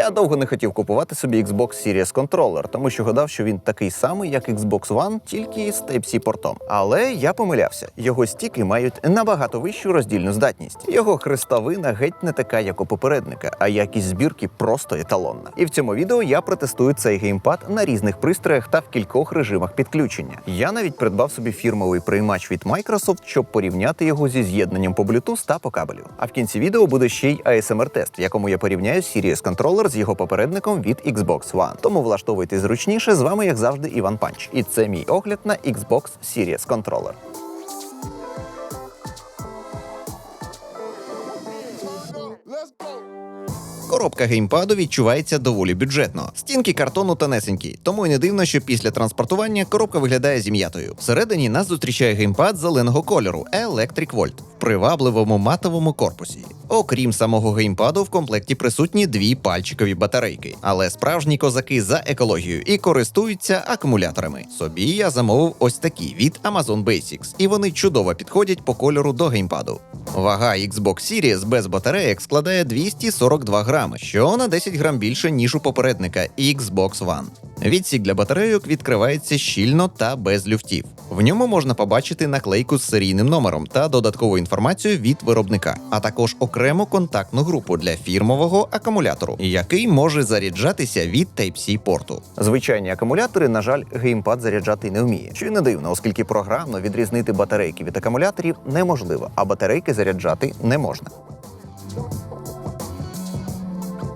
Я довго не хотів купувати собі Xbox Series контролер, тому що гадав, що він такий самий, як Xbox One, тільки з Type-C портом. Але я помилявся. Його стіки мають набагато вищу роздільну здатність. Його хрестовина геть не така, як у попередника, а якість збірки просто еталонна. І в цьому відео я протестую цей геймпад на різних пристроях та в кількох режимах підключення. Я навіть придбав собі фірмовий приймач від Microsoft, щоб порівняти його зі з'єднанням по Bluetooth та по кабелю. А в кінці відео буде ще й ASMR-тест, в якому я порівняю Series контролер з його попередником від Xbox One. Тому влаштовуйтесь зручніше. З вами, як завжди, Іван Панч. І це мій огляд на Xbox Series контролер. Коробка геймпаду відчувається доволі бюджетно. Стінки картону тонесенькі, тому й не дивно, що після транспортування коробка виглядає зім'ятою. Всередині нас зустрічає геймпад зеленого кольору Electric Volt в привабливому матовому корпусі. Окрім самого геймпаду, в комплекті присутні дві пальчикові батарейки, але справжні козаки за екологію і користуються акумуляторами. Собі я замовив ось такі від Amazon Basics, і вони чудово підходять по кольору до геймпаду. Вага Xbox Series без батареїк складає 242 грами, що на 10 грам більше ніж у попередника Xbox One. Відсік для батарейок відкривається щільно та без люфтів. В ньому можна побачити наклейку з серійним номером та додаткову інформацію від виробника, а також окрему контактну групу для фірмового акумулятору, який може заряджатися від Type-C порту. Звичайні акумулятори, на жаль, геймпад заряджати не вміє. Що й не дивно, оскільки програмно відрізнити батарейки від акумуляторів неможливо, а батарейки заряджати не можна.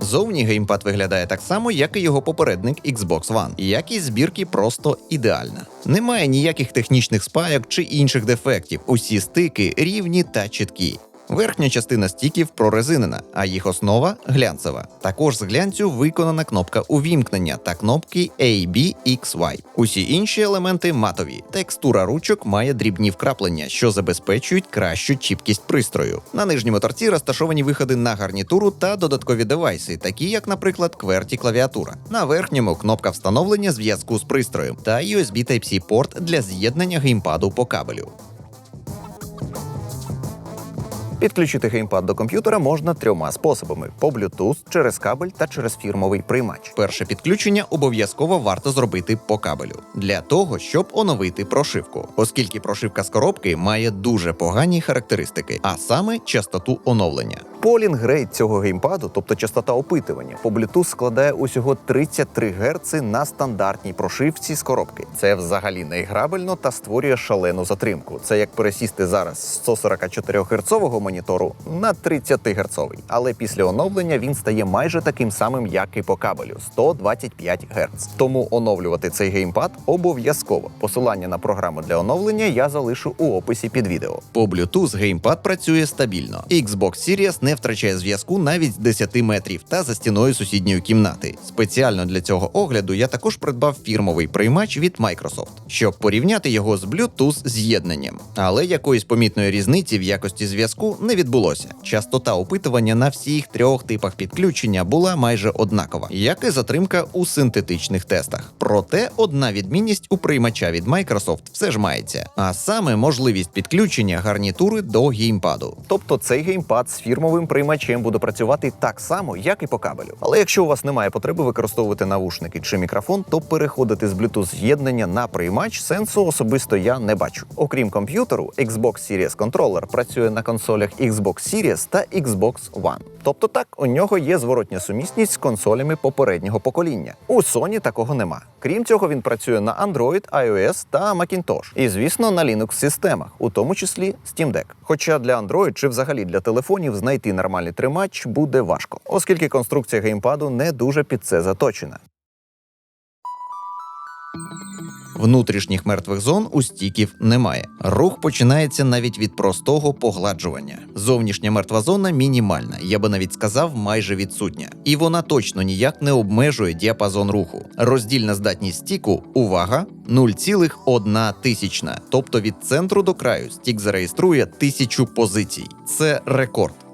Зовні геймпад виглядає так само, як і його попередник Xbox One. Якість збірки просто ідеальна. Немає ніяких технічних спайок чи інших дефектів. Усі стики рівні та чіткі. Верхня частина стіків прорезинена, а їх основа глянцева. Також з глянцю виконана кнопка увімкнення та кнопки A, B, X, Y. Усі інші елементи матові. Текстура ручок має дрібні вкраплення, що забезпечують кращу чіпкість пристрою. На нижньому торці розташовані виходи на гарнітуру та додаткові девайси, такі як, наприклад, QWERTY клавіатура. На верхньому кнопка встановлення зв'язку з пристроєм та USB Type-C порт для з'єднання геймпаду по кабелю. Підключити геймпад до комп'ютера можна трьома способами: по Bluetooth, через кабель та через фірмовий приймач. Перше підключення обов'язково варто зробити по кабелю для того, щоб оновити прошивку, оскільки прошивка з коробки має дуже погані характеристики, а саме частоту оновлення. Полінг рейт цього геймпаду, тобто частота опитування, по Bluetooth складає усього 33 Гц на стандартній прошивці з коробки. Це взагалі не грабельно та створює шалену затримку. Це як пересісти зараз з 144 Гц монітору на 30 Гц. Але після оновлення він стає майже таким самим, як і по кабелю 125 Гц. Тому оновлювати цей геймпад обов'язково. Посилання на програму для оновлення я залишу у описі під відео. По Bluetooth геймпад працює стабільно. Xbox Series не втрачає зв'язку навіть з 10 метрів та за стіною сусідньої кімнати. Спеціально для цього огляду я також придбав фірмовий приймач від Microsoft, щоб порівняти його з Bluetooth з'єднанням. Але якоїсь помітної різниці в якості зв'язку не відбулося. Частота опитування на всіх трьох типах підключення була майже однакова, як і затримка у синтетичних тестах. Проте одна відмінність у приймача від Microsoft все ж мається, а саме можливість підключення гарнітури до геймпаду. Тобто цей геймпад з фірмовим приймачем буде працювати так само, як і по кабелю. Але якщо у вас немає потреби використовувати навушники чи мікрофон, то переходити з Bluetooth з'єднання на приймач сенсу особисто я не бачу. Окрім комп'ютеру, Xbox Series контролер працює на консолях Xbox Series та Xbox One. Тобто так, у нього є зворотня сумісність з консолями попереднього покоління. У Sony такого нема. Крім цього, він працює на Android, iOS та Macintosh. І, звісно, на Linux системах, у тому числі Steam Deck. Хоча для Android чи взагалі для телефонів знайти нормальний тримач буде важко, оскільки конструкція геймпаду не дуже під це заточена. Внутрішніх мертвих зон у стіків немає. Рух починається навіть від простого погладжування. Зовнішня мертва зона мінімальна, я би навіть сказав, майже відсутня. І вона точно ніяк не обмежує діапазон руху. Роздільна здатність стіку, увага, 0,1 тисячна. Тобто від центру до краю стік зареєструє тисячу позицій. Це рекорд.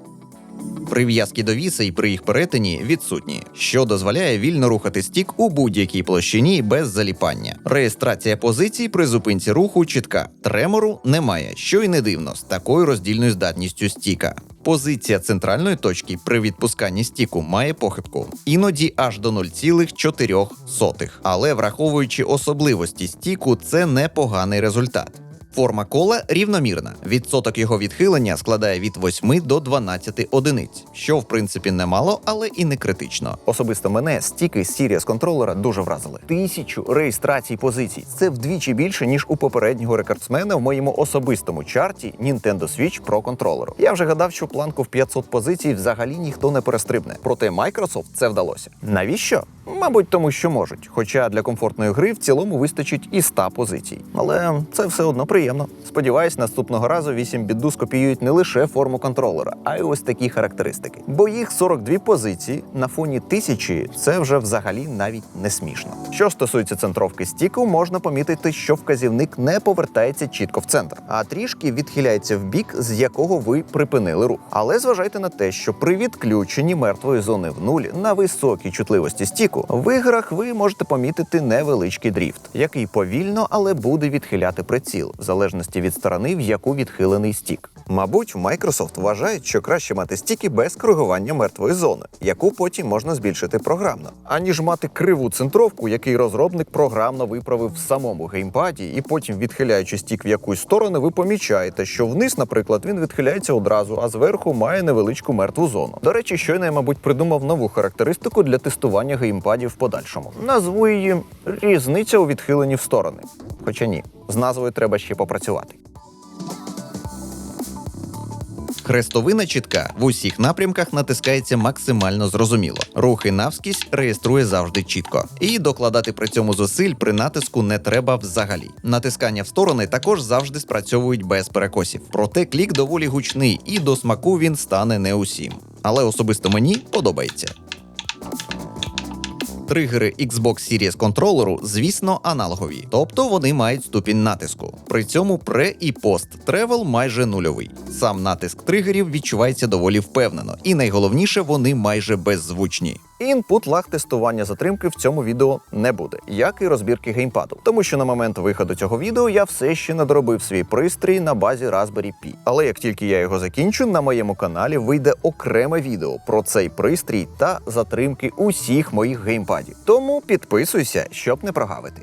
Прив'язки до віса і при їх перетині відсутні, що дозволяє вільно рухати стік у будь-якій площині без заліпання. Реєстрація позицій при зупинці руху чітка. Тремору немає, що й не дивно з такою роздільною здатністю стіка. Позиція центральної точки при відпусканні стіку має похибку, іноді аж до 0,4. Але враховуючи особливості стіку, це непоганий результат. Форма кола рівномірна. Відсоток його відхилення складає від 8 до 12 одиниць, що в принципі немало, але і не критично. Особисто мене стіки з Sirius контролера дуже вразили. Тисячу реєстрацій позицій. Це вдвічі більше ніж у попереднього рекордсмена в моєму особистому чарті Nintendo Switch Pro контролеру. Я вже гадав, що планку в 500 позицій взагалі ніхто не перестрибне. Проте Microsoft це вдалося. Навіщо? Мабуть, тому що можуть. Хоча для комфортної гри в цілому вистачить і 100 позицій. Але це все одно приємно. Сподіваюсь, наступного разу 8 біду скопіюють не лише форму контролера, а й ось такі характеристики. Бо їх 42 позиції на фоні тисячі це вже взагалі навіть не смішно. Що стосується центровки стіку, можна помітити, що вказівник не повертається чітко в центр, а трішки відхиляється в бік, з якого ви припинили рух. Але зважайте на те, що при відключенні мертвої зони в нуль на високій чутливості стіку в іграх ви можете помітити невеличкий дріфт, який повільно, але буде відхиляти приціл, в залежності від сторони, в яку відхилений стік. Мабуть, Microsoft вважають, що краще мати стіки без коригування мертвої зони, яку потім можна збільшити програмно, аніж мати криву центровку, який розробник програмно виправив в самому геймпаді, і потім, відхиляючи стік в якусь сторону, ви помічаєте, що вниз, наприклад, він відхиляється одразу, а зверху має невеличку мертву зону. До речі, щойно я, мабуть, придумав нову характеристику для тестування геймпадів в подальшому. Назву її різниця у відхиленні в сторони. Хоча ні, з назвою треба ще попрацювати. Хрестовина чітка в усіх напрямках натискається максимально зрозуміло. Рухи навскізь реєструє завжди чітко. І докладати при цьому зусиль при натиску не треба взагалі. Натискання в сторони також завжди спрацьовують без перекосів. Проте клік доволі гучний, і до смаку він стане не усім. Але особисто мені подобається. Тригери Xbox Series контролеру, звісно, аналогові, тобто вони мають ступінь натиску. При цьому пре і пост тревел майже нульовий. Сам натиск тригерів відчувається доволі впевнено, і найголовніше, вони майже беззвучні. Інпут лаг тестування затримки в цьому відео не буде, як і розбірки геймпаду, тому що на момент виходу цього відео я все ще не доробив свій пристрій на базі Raspberry Pi. Але як тільки я його закінчу, на моєму каналі вийде окреме відео про цей пристрій та затримки усіх моїх геймпадів. Тому підписуйся, щоб не прогавити.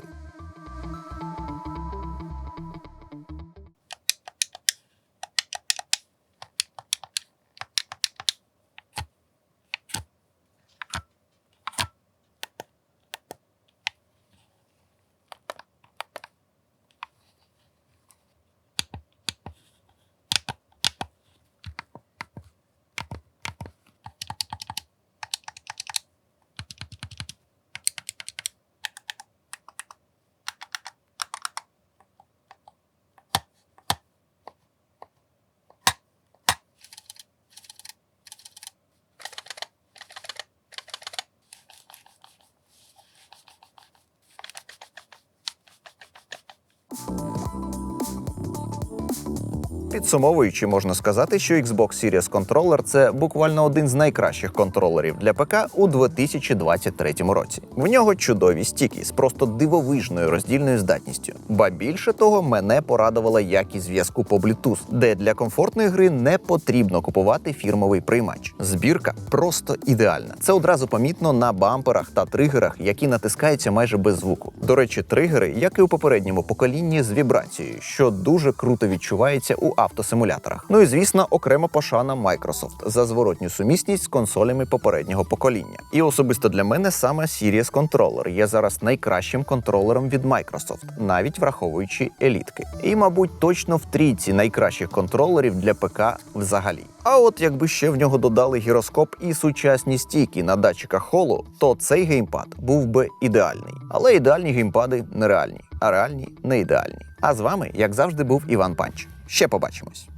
Підсумовуючи, можна сказати, що Xbox Series Controller – це буквально один з найкращих контролерів для ПК у 2023 році. В нього чудові стіки з просто дивовижною роздільною здатністю. Ба більше того, мене порадувала якість зв'язку по Bluetooth, де для комфортної гри не потрібно купувати фірмовий приймач. Збірка просто ідеальна. Це одразу помітно на бамперах та тригерах, які натискаються майже без звуку. До речі, тригери, як і у попередньому поколінні, з вібрацією, що дуже круто відчувається у автосимуляторах. Ну і звісно, окрема пошана Microsoft за зворотню сумісність з консолями попереднього покоління. І особисто для мене саме Series Controller є зараз найкращим контролером від Microsoft, навіть враховуючи елітки. І, мабуть, точно в трійці найкращих контролерів для ПК взагалі. А от якби ще в нього додали гіроскоп і сучасні стійки на датчиках холу, то цей геймпад був би ідеальний. Але ідеальні геймпади нереальні, а реальні не ідеальні. А з вами, як завжди, був Іван Панч. Ще побачимось.